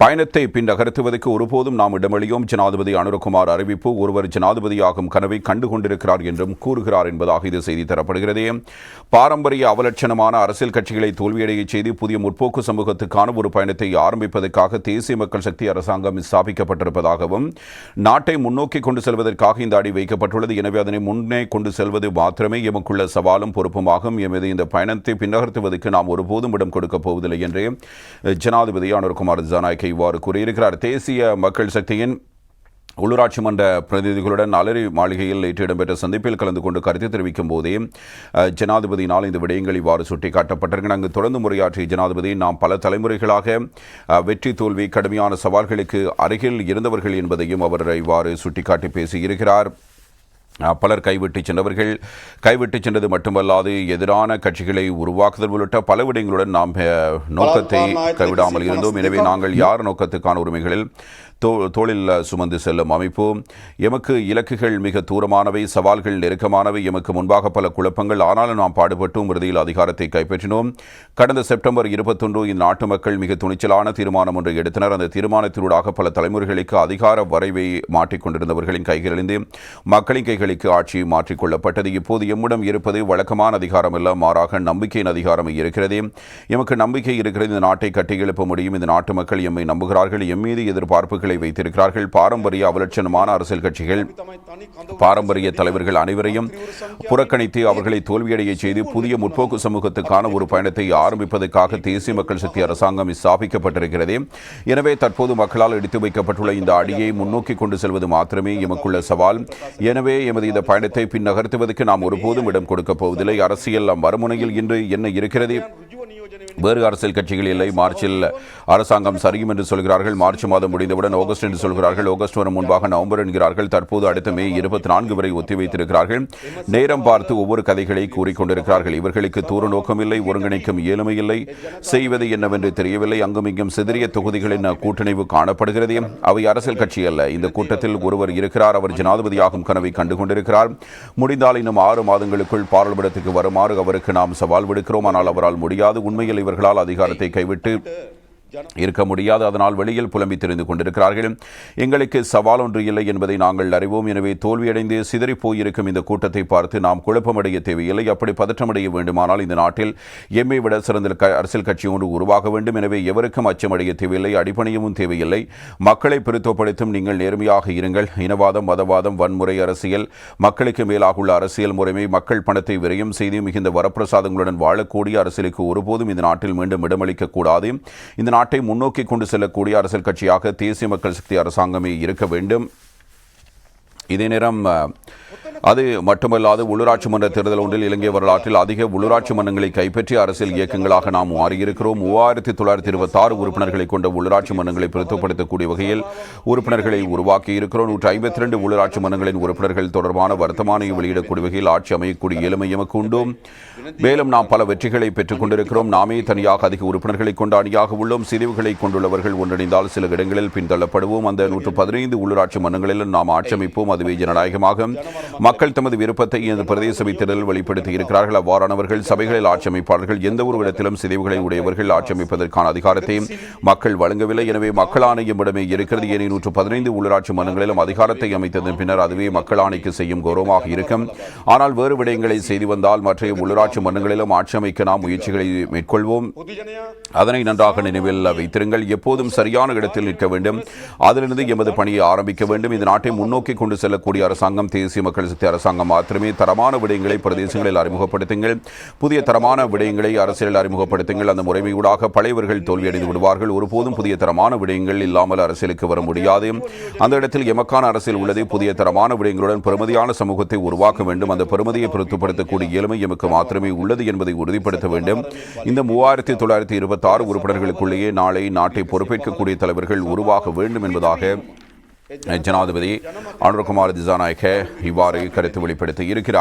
பயணத்தை பின் நகர்த்துவதற்கு ஒருபோதும் நாம் இடமளியோம். ஜனாதிபதி அனுரகுமார் அறிவிப்பு ஒருவர் ஜனாதிபதியாகும் கனவை கண்டுகொண்டிருக்கிறார் என்றும் கூறுகிறார் என்பதாக இது செய்தி தரப்படுகிறது. பாரம்பரிய அவலட்சணமான அரசியல் கட்சிகளை தோல்வியடையச் செய்து புதிய முற்போக்கு சமூகத்துக்கான ஒரு பயணத்தை ஆரம்பிப்பதற்காக தேசிய மக்கள் சக்தி அரசாங்கம் ஸ்தாபிக்கப்பட்டிருப்பதாகவும் நாட்டை முன்னோக்கி கொண்டு செல்வதற்காக இந்த அடி வைக்கப்பட்டுள்ளது. எனவே அதனை முன்னே கொண்டு செல்வது மாத்திரமே எமக்குள்ள சவாலும் பொறுப்புமாகும். எமது இந்த பயணத்தை பின்னகர்த்துவதற்கு நாம் ஒருபோதும் இடம் கொடுக்கப் போவதில்லை என்று ஜனாதிபதி அனுரகுமார் ஜனநாயக இவ்வாறு கூறியிருக்கிறார். தேசிய மக்கள் சக்தியின் உள்ளூராட்சி மன்ற பிரதிநிதிகளுடன் அலரி மாளிகையில் நேற்று இடம்பெற்ற சந்திப்பில் கலந்து கொண்டு கருத்து தெரிவிக்கும் போதே ஜனாதிபதியினால் இந்த விடயங்கள் இவ்வாறு சுட்டிக்காட்டப்பட்டிருக்கின்றன. அங்கு தொடர்ந்து உரையாற்றிய ஜனாதிபதி நாம் பல தலைமுறைகளாக வெற்றி தோல்வி கடுமையான சவால்களுக்கு அருகில் இருந்தவர்கள் என்பதையும் அவர் இவ்வாறு சுட்டிக்காட்டி பேசியிருக்கிறார். பலர் கைவிட்டு சென்றவர்கள் கைவிட்டு சென்றது மட்டுமல்லாது எதிரான கட்சிகளை உருவாக்குதல் உள்ளிட்ட பல விடயங்களுடன் நாம் நோக்கத்தை கைவிடாமல் இருந்தோம். எனவே நாங்கள் யார் நோக்கத்துக்கான உரிமைகளில் தோ தோளில் சுமந்து செல்லும் அமைப்பு? எமக்கு இலக்குகள் மிக தூரமானவை சவால்கள் நெருக்கமானவை. எமக்கு முன்பாக பல குழப்பங்கள். ஆனாலும் நாம் பாடுபட்டும் இறுதியில் அதிகாரத்தை கைப்பற்றினோம். கடந்த செப்டம்பர் இருபத்தொன்று இந்த நாட்டு மக்கள் மிக துணிச்சலான தீர்மானம் ஒன்றை எடுத்தனர். அந்த தீர்மானத்தினூடாக பல தலைமுறைகளுக்கு அதிகார வரைவை மாற்றிக்கொண்டிருந்தவர்களின் கைகளிலிருந்து மக்களின் கைகளுக்கு ஆட்சி மாற்றிக்கொள்ளப்பட்டது. இப்போது எம்மிடம் இருப்பது வழக்கமான அதிகாரம் அல்ல மாறாக நம்பிக்கையின் அதிகாரம் இருக்கிறது. எமக்கு நம்பிக்கை இருக்கிறது. இந்த நாட்டை கட்டியெழுப்ப முடியும். இந்த நாட்டு மக்கள் எம்மை நம்புகிறார்கள். எம் மீது எதிர்பார்ப்புகளை வைத்திருக்கிறார்கள். பாரம்பரிய அவலட்சணமான அரசியல் கட்சிகள் பாரம்பரிய தலைவர்கள் அனைவரையும் புறக்கணித்து அவர்களை தோல்வியடைய செய்து புதிய முற்போக்கு சமூகத்துக்கான ஒரு பயணத்தை ஆரம்பிப்பதற்காக தேசிய மக்கள் சக்தி அரசாங்கம் ஸ்தாபிக்கப்பட்டிருக்கிறது எனவே தற்போது மக்களால் எடுத்து வைக்கப்பட்டுள்ள இந்த அடியை முன்னோக்கி கொண்டு செல்வது மாத்திரமே எமக்குள்ள சவால். எனவே எமது இந்த பயணத்தை பின் நகர்த்துவதற்கு நாம் ஒருபோதும் இடம் கொடுக்கப் போவதில்லை. அரசியல் மறுமுனையில் இன்று என்ன இருக்கிறது? வேறு அரசியல் கட்சிகள் இல்லை. மார்ச்சில் அரசாங்கம் சரியும் என்று சொல்கிறார்கள். மார்ச் மாதம் முடிந்தவுடன் ஆகஸ்ட் என்று சொல்கிறார்கள். ஆகஸ்ட் வரும் முன்பாக நவம்பர் என்கிறார்கள். தற்போது அடுத்த மே இருபத்தி நான்கு வரை ஒத்திவைத்திருக்கிறார்கள். நேரம் பார்த்து ஒவ்வொரு கதைகளை கூறிக்கொண்டிருக்கிறார்கள். இவர்களுக்கு தூர நோக்கமில்லை ஒருங்கிணைக்கும் இயலுமை இல்லை செய்வது என்னவென்று தெரியவில்லை. அங்கும் இங்கும் சிதறிய தொகுதிகளின் கூட்டணிவு காணப்படுகிறது. அவை அரசியல் கட்சி அல்ல. இந்த கூட்டத்தில் ஒருவர் இருக்கிறார். அவர் ஜனாதிபதியாகும் கனவை கண்டுகொண்டிருக்கிறார். முடிந்தால் இன்னும் ஆறு மாதங்களுக்குள் பாராளுமன்றத்துக்கு வருமாறு அவருக்கு நாம் சவால் விடுக்கிறோம். ஆனால் அவரால் முடியாது. உண்மையில் இவர்களால் அதிகாரத்தை கைவிட்டு இருக்க முடியாது. அதனால் வெளியில் புலம்பி தெரிந்து கொண்டிருக்கிறார்கள். எங்களுக்கு சவால் ஒன்று இல்லை என்பதை நாங்கள் அறிவோம். எனவே தோல்வியடைந்து சிதறி போயிருக்கும் இந்த கூட்டத்தை பார்த்து நாம் குழப்பமடைய தேவையில்லை. அப்படி பதற்றமடைய வேண்டுமானால் இந்த நாட்டில் எம்மை விட சிறந்த அரசியல் கட்சி ஒன்று உருவாக வேண்டும். எனவே எவருக்கும் அச்சமடைய தேவையில்லை. அடிப்பணியவும் தேவையில்லை. மக்களை பிரித்தப்படுத்தும் நீங்கள் நேர்மையாக இருங்கள். இனவாதம் மதவாதம் வன்முறை அரசியல் மக்களுக்கு மேலாக உள்ள அரசியல் முறைமை மக்கள் பணத்தை விரயம் செய்து மிகுந்த வரப்பிரசாதங்களுடன் வாழக்கூடிய அரசியலுக்கு ஒருபோதும் இந்த நாட்டில் மீண்டும் இடமளிக்க கூடாது. இந்த நாட்டை முன்னோக்கி கொண்டு செல்லக்கூடிய அரசியல் கட்சியாக தேசிய மக்கள் சக்தி அரசாங்கமே இருக்க வேண்டும். இதே நேரம் அது மட்டுமல்லாது உள்ளூராட்சி மன்ற தேர்தல் ஒன்றில் இலங்கை வரலாற்றில் அதிக உள்ளூராட்சி மன்றங்களை கைப்பற்றிய அரசியல் இயக்கங்களாக நாம் மாறியிருக்கிறோம். மூவாயிரத்தி தொள்ளாயிரத்தி இருபத்தாறு உறுப்பினர்களை கொண்ட உள்ளூராட்சி மன்றங்களை பிரித்துப்படுத்தக்கூடிய வகையில் உறுப்பினர்களை உருவாக்கி இருக்கிறோம் நூற்றி ஐம்பத்தி ரெண்டு உள்ளூராட்சி மன்றங்களின் உறுப்பினர்கள் தொடர்பான வர்த்தமானியை வெளியிடக்கூடிய வகையில் ஆட்சி அமையக்கூடிய இயலுமை எமக்கு உண்டு. மேலும் நாம் பல வெற்றிகளை பெற்றுக் கொண்டிருக்கிறோம். நாமே தனியாக அதிக உறுப்பினர்களை கொண்ட அணியாக உள்ளோம். சிதைவுகளை கொண்டுள்ளவர்கள் ஒன்றிணைந்தால் சில இடங்களில் பின்தள்ளப்படுவோம். அந்த நூற்று பதினைந்து உள்ளூராட்சி மன்றங்களிலும் நாம் ஆட்சி அமைப்போம். அதுவே ஜனநாயகமாக. மக்கள் தமது விருப்பத்தை இந்த பிரதேச சபை தேர்தலில் வெளிப்படுத்தி இருக்கிறார்கள். அவ்வாறானவர்கள் சபைகளில் ஆட்சி அமைப்பாளர்கள் எந்த ஒரு இடத்திலும் சிதைவுகளை உடையவர்கள் ஆட்சி அமைப்பதற்கான அதிகாரத்தை மக்கள் வழங்கவில்லை. எனவே மக்கள் ஆணையமிடமே இருக்கிறது. ஏனைய நூற்று பதினைந்து உள்ளூராட்சி மன்றங்களிலும் அதிகாரத்தை அமைத்ததன் பின்னர் அதுவே மக்கள் ஆணைக்கு செய்யும் கௌரவமாக இருக்கும். ஆனால் வேறு விடயங்களை செய்து வந்தால் மற்ற உள்ளூராட்சி மன்றங்களிலும் ஆட்சி அமைக்க நாம் முயற்சிகளை மேற்கொள்வோம். அதனை நன்றாக நினைவில் வைத்திருங்கள். எப்போதும் சரியான இடத்தில் நிற்க வேண்டும். அதிலிருந்து எமது பணியை ஆரம்பிக்க வேண்டும். இந்த நாட்டை முன்னோக்கி கொண்டு செல்லக்கூடிய அரசாங்கம் தேசிய மக்கள் சக்தி அரசாங்கம் மாத்திரமே தரமான விடயங்களை பிரதேசங்களில் அறிமுகப்படுத்துங்கள். புதிய தரமான விடயங்களை அரசியலில் அறிமுகப்படுத்துங்கள். அந்த முறைமையூடாக பழையவர்கள் தோல்வியடைந்து விடுவார்கள். ஒருபோதும் புதிய தரமான விடயங்கள் இல்லாமல் அரசியலுக்கு வர முடியாது. அந்த இடத்தில் எமக்கான அரசியல் உள்ளது புதிய தரமான விடயங்களுடன் பெருமதியான சமூகத்தை உருவாக்க வேண்டும். அந்த பெருமதியை பொருத்தப்படுத்தக்கூடிய இயலுமை எமக்கு மாத்திரமே உள்ளது என்பதை உறுதிப்படுத்த வேண்டும். இந்த மூவாயிரத்தி தொள்ளாயிரத்தி இருபத்தி ஆறு உறுப்பினர்களுக்குள்ளேயே நாளை நாட்டை பொறுப்பேற்கக்கூடிய தலைவர்கள் உருவாக வேண்டும் என்பதாக ஜனாதிபதி அனுர்குமார் திசாநாயக்க இவ்வாறு கருத்து வெளிப்படுத்தி இருக்கிறார்.